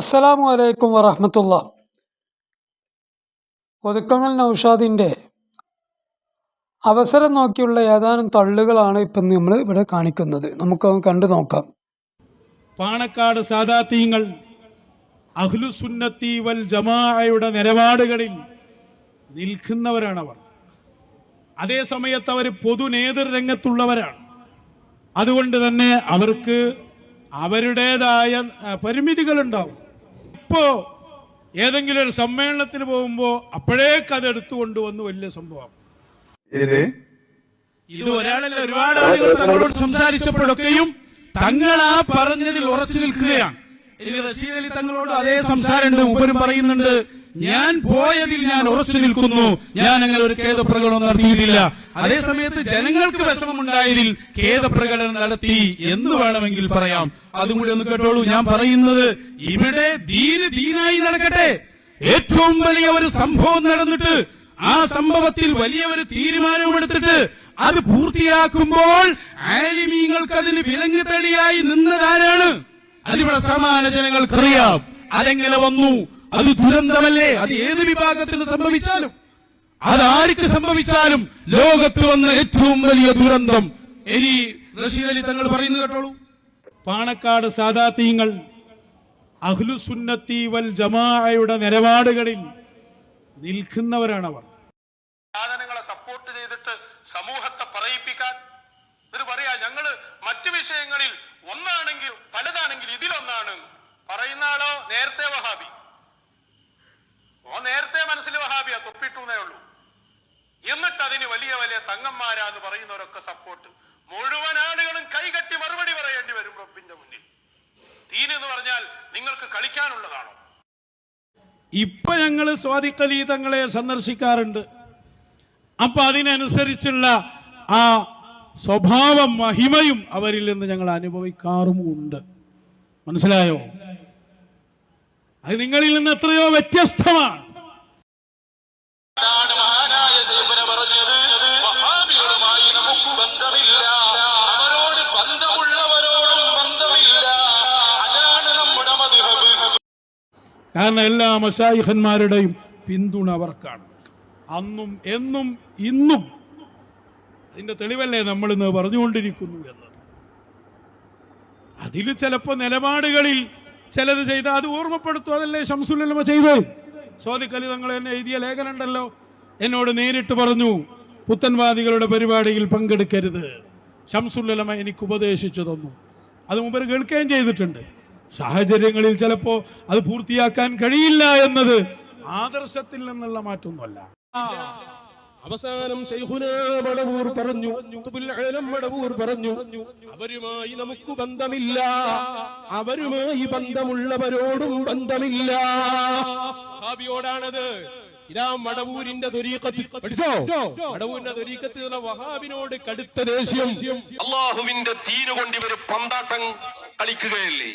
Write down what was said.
അസ്സലാമു അലൈക്കും വറഹമത്തുള്ള. ഒതുക്കങ്ങൾ നൗഷാദിന്റെ അവസരം നോക്കിയുള്ള ഏതാനും തള്ളുകളാണ് ഇപ്പം നമ്മൾ ഇവിടെ കാണിക്കുന്നത്. നമുക്ക് കണ്ടു നോക്കാം. പാണക്കാട് സാദാത്തീങ്ങൾ അഹ്ലുസുന്നത്തി വൽ ജമാഅയുടെ നിലപാടുകളിൽ നിൽക്കുന്നവരാണവർ അതേ സമയത്ത് അവർ പൊതു നേതൃരംഗത്തുള്ളവരാണ്. അതുകൊണ്ട് തന്നെ അവർക്ക് അവരുടേതായ പരിമിതികളുണ്ടാവും. ഇപ്പോ ഏതെങ്കിലും ഒരു സമ്മേളനത്തിന് പോകുമ്പോ അപ്പോഴേക്ക് അത് എടുത്തുകൊണ്ട് വന്ന് വലിയ സംഭവം. ഇത് ഇത് ഒരാളല്ല ഒരുപാട് ആളുകൾ തങ്ങളോട് സംസാരിച്ചപ്പോഴൊക്കെയും തങ്ങൾ ആ പറഞ്ഞതിൽ ഉറച്ചു നിൽക്കുകയാണ്. ഇനി റഷീദ് അലി തങ്ങളോട് അതേ സംസാരമുണ്ട് ഉപരും പറയുന്നുണ്ട് ഞാൻ പോയതിൽ ഞാൻ ഉറച്ചു നിൽക്കുന്നു. ഞാൻ അങ്ങനെ ഒരു ഖേദപ്രകടനം നടത്തിയിട്ടില്ല. അതേസമയത്ത് ജനങ്ങൾക്ക് വിഷമമുണ്ടായതിൽ ഖേദപ്രകടനം നടത്തി എന്ന് വേണമെങ്കിൽ പറയാം. അതും കൂടി ഒന്ന് കേട്ടോളൂ. ഞാൻ പറയുന്നത് ഇവിടെ ദീന് ദീനായി നടക്കട്ടെ. ഏറ്റവും വലിയ ഒരു സംഭവം നടന്നിട്ട് ആ സംഭവത്തിൽ വലിയ ഒരു തീരുമാനമെടുത്തിട്ട് അത് പൂർത്തിയാക്കുമ്പോൾ ആലിമീങ്ങൾക്ക് അതിന് വിലങ്ങുതടിയായി നിന്നതാരാണ്? അതിവിടെ സമാന ജനങ്ങൾക്കറിയാം അതെങ്ങനെ വന്നു? അത് ദുരന്തമല്ലേ? അത് ഏത് വിഭാഗത്തിന് സംഭവിച്ചാലും? അതാർക്ക് സംഭവിച്ചാലും ലോകത്ത് വന്ന ഏറ്റവും വലിയ ദുരന്തം. ഇനി റഷീദ് അലി തങ്ങൾ പറയുന്നത് കേട്ടോളൂ. പാണക്കാട് സാദാത്തീങ്ങൾ അഹ്ലുസുന്നത്തി വൽ ജമാഅയുടെ നിലപാടുകളിൽ അവർ സാധനങ്ങളെ സപ്പോർട്ട് ചെയ്തിട്ട് സമൂഹത്തെ പറയിപ്പിക്കാൻ. ഇത് പറയാ ഞങ്ങൾ മറ്റു വിഷയങ്ങളിൽ ഒന്നാണെങ്കിൽ പലതാണെങ്കിൽ ഇതിലൊന്നാണ്. പറയുന്ന ആളോ നേരത്തെ വഹാബി. ഓ നേരത്തെ മനസ്സിൽ വഹാബിയ തൊപ്പിട്ടുന്നേ ഉള്ളൂ. എന്നിട്ട് അതിന് വലിയ വലിയ തങ്ങന്മാരാന്ന് പറയുന്നവരൊക്കെ സപ്പോർട്ട് മുഴുവൻ ആളുകളും കൈകട്ടി മറുപടി പറയേണ്ടി വരും റബ്ബിന്റെ മുന്നിൽ. തീനെന്ന് പറഞ്ഞാൽ നിങ്ങൾക്ക് കളിക്കാനുള്ളതാണോ? ഇപ്പൊ ഞങ്ങൾ സ്വാതിക്കലീതങ്ങളെ തങ്ങളെ സന്ദർശിക്കാറുണ്ട്. അപ്പൊ അതിനനുസരിച്ചുള്ള ആ സ്വഭാവം മഹിമയും അവരിൽ നിന്ന് ഞങ്ങൾ അനുഭവിക്കാറുമുണ്ട് മനസ്സിലായോ? അത് നിങ്ങളിൽ നിന്ന് എത്രയോ വ്യത്യസ്തമാണ്. പറഞ്ഞത് വഹാബികളുമായി നമുക്ക് ബന്ധമില്ല. അവരോട് ബന്ധമുള്ളവരോടും ബന്ധമില്ല. അതാണ് നമ്മുടെ മധുഹബ് കാരണം എല്ലാ മഷായിഖന്മാരുടെയും പിന്തുണ അവർക്കാണ്. അന്നും എന്നും ഇന്നും അതിന്റെ തെളിവല്ലേ നമ്മൾ ഇന്ന് പറഞ്ഞുകൊണ്ടിരിക്കുന്നു എന്നത്? അതിൽ ചിലപ്പോൾ നിലപാടുകളിൽ ചിലത് ചെയ്ത അത് ഓർമ്മപ്പെടുത്തും. അതല്ലേ ഷംസുല്ലമ ചെയ്ത് സോദിക്കലി തങ്ങൾ എന്നെ എഴുതിയ ലേഖനുണ്ടല്ലോ എന്നോട് നേരിട്ട് പറഞ്ഞു പുത്തൻവാദികളുടെ പരിപാടിയിൽ പങ്കെടുക്കരുത്. ഷംസുല്ലമ എനിക്ക് ഉപദേശിച്ചു തന്നു അത് മുമ്പ് കേൾക്കുകയും ചെയ്തിട്ടുണ്ട്. സാഹചര്യങ്ങളിൽ ചിലപ്പോ അത് പൂർത്തിയാക്കാൻ കഴിയില്ല എന്നത് ആദർശത്തിൽ നിന്നുള്ള മാറ്റമൊന്നുമല്ല അവസാനം മടവൂർ പറഞ്ഞു മടവൂർ പറഞ്ഞു അവരുമായി നമുക്ക് ബന്ധമില്ല. അവരുമായി ബന്ധമുള്ളവരോടും ബന്ധമില്ല. വഹാബിയോടാണത് ഇതാ മടവൂരിന്റെ തൊരീക്കത്ത് പഠിച്ചോ? മടവൂരിന്റെ തൊരീക്കത്ത് എന്ന വഹാബിനോട് കടുത്ത ദേഷ്യം. അള്ളാഹുവിന്റെ തീരു കൊണ്ട് ഇവർ പന്താട്ടം കളിക്കുകയല്ലേ?